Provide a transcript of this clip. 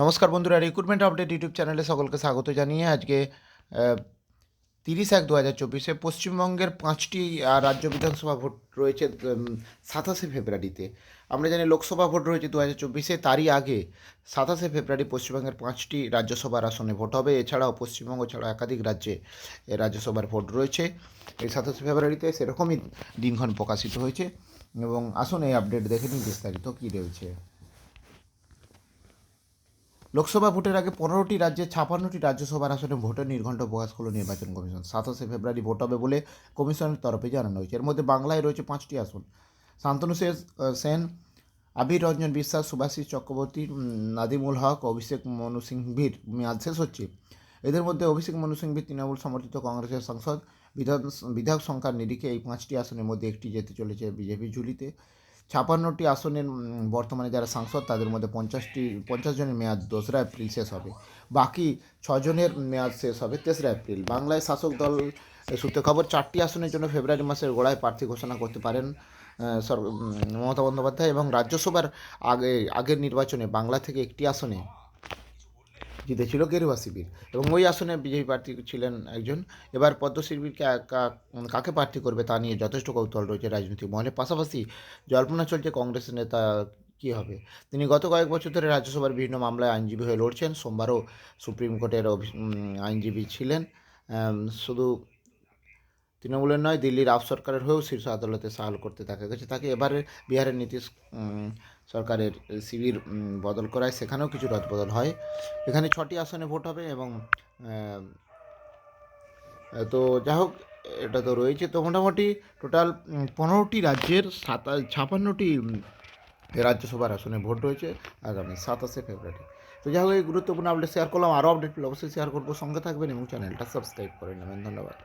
নমস্কার বন্ধুরা recruitment update YouTube চ্যানেলে সকলকে স্বাগত জানিয়ে আজকে তিরিশ এক দু হাজার চব্বিশে পশ্চিমবঙ্গের পাঁচটি রাজ্য বিধানসভা ভোট রয়েছে সাতাশে ফেব্রুয়ারিতে। আমরা জানি লোকসভা ভোট রয়েছে দু হাজার চব্বিশে, তারই আগে সাতাশে ফেব্রুয়ারি পশ্চিমবঙ্গের পাঁচটি রাজ্যসভার আসনে ভোট হবে। এছাড়াও পশ্চিমবঙ্গ ছাড়া একাধিক রাজ্যে রাজ্যসভার ভোট রয়েছে। এই সাতাশে ফেব্রুয়ারিতে সেরকমই দিনক্ষণ প্রকাশিত হয়েছে এবং আসুন এই আপডেট দেখে নিন বিস্তারিত কী রয়েছে। লোকসভা ভোটের আগে পনেরোটি রাজ্যে ছাপান্নটি রাজ্যসভার আসনে ভোটের নির্ঘণ্ট প্রকাশ করল নির্বাচন কমিশন। সাতাশে ফেব্রুয়ারি ভোট হবে বলে কমিশনের তরফে জানানো হয়েছে। এর মধ্যে বাংলায় রয়েছে পাঁচটি আসন। শান্তনু সেন, আবির রঞ্জন বিশ্বাস সুভাষিস চক্রবর্তী নাদিমুল হক, অভিষেক মনু সিংভির মেয়াদ শেষ হচ্ছে। এদের মধ্যে অভিষেক মনু সিংভি তৃণমূল সমর্থিত কংগ্রেসের সাংসদ। বিধান বিধায়ক সংখ্যার নিরিখে এই পাঁচটি আসনের মধ্যে একটি যেতে চলেছে বিজেপি ঝুলিতে। ছাপান্নটি আসনের বর্তমানে যারা সাংসদ তাদের মধ্যে পঞ্চাশটি, পঞ্চাশ জনের মেয়াদ দোসরা এপ্রিল শেষ হবে। বাকি ছজনের মেয়াদ শেষ হবে তেসরা এপ্রিল। বাংলায় শাসক দল সূত্রে খবর, চারটি আসনের জন্য ফেব্রুয়ারি মাসের গোড়ায় প্রার্থী ঘোষণা করতে পারেন মমতা বন্দ্যোপাধ্যায় এবং রাজ্যসভার আগে, আগের নির্বাচনে বাংলা থেকে একটি আসনে জিতেছিল গেরুয়া শিবির এবং ওই আসনে বিজেপি প্রার্থী ছিলেন একজন। এবার পদ্ম শিবির কা- কা- কাকে প্রার্থী করবে তা নিয়ে যথেষ্ট কৌতূহল রয়েছে রাজনৈতিক মহলে। পাশাপাশি জল্পনা চলছে কংগ্রেসের নেতা কী হবে। তিনি গত কয়েক বছর ধরে রাজ্যসভার বিভিন্ন মামলায় আইনজীবী হয়ে লড়ছেন। সোমবারও সুপ্রিম কোর্টের আইনজীবী ছিলেন। শুধু তৃণমূলের নয়, দিল্লির আপ সরকারের হয়েও শীর্ষ আদালতে সাহাল করতে দেখা গেছে। তাকে এবারে বিহারের নীতিশ সরকারের শিবির বদল করায় সেখানেও কিছু রদবদল হয়। এখানে ছটি আসনে ভোট হবে এবং তো যা হোক, এটা তো রয়েছে। তো মোটামুটি টোটাল পনেরোটি রাজ্যের সাতা ছাপান্নটি রাজ্যসভার আসনে ভোট রয়েছে আগামী সাতাশে ফেব্রুয়ারি। তো যাই হোক, এই গুরুত্বপূর্ণ আপডেট শেয়ার করলাম। আরও আপডেট অবশ্যই শেয়ার করব। সঙ্গে থাকবেন এবং চ্যানেলটা সাবস্ক্রাইব করে নেবেন। ধন্যবাদ।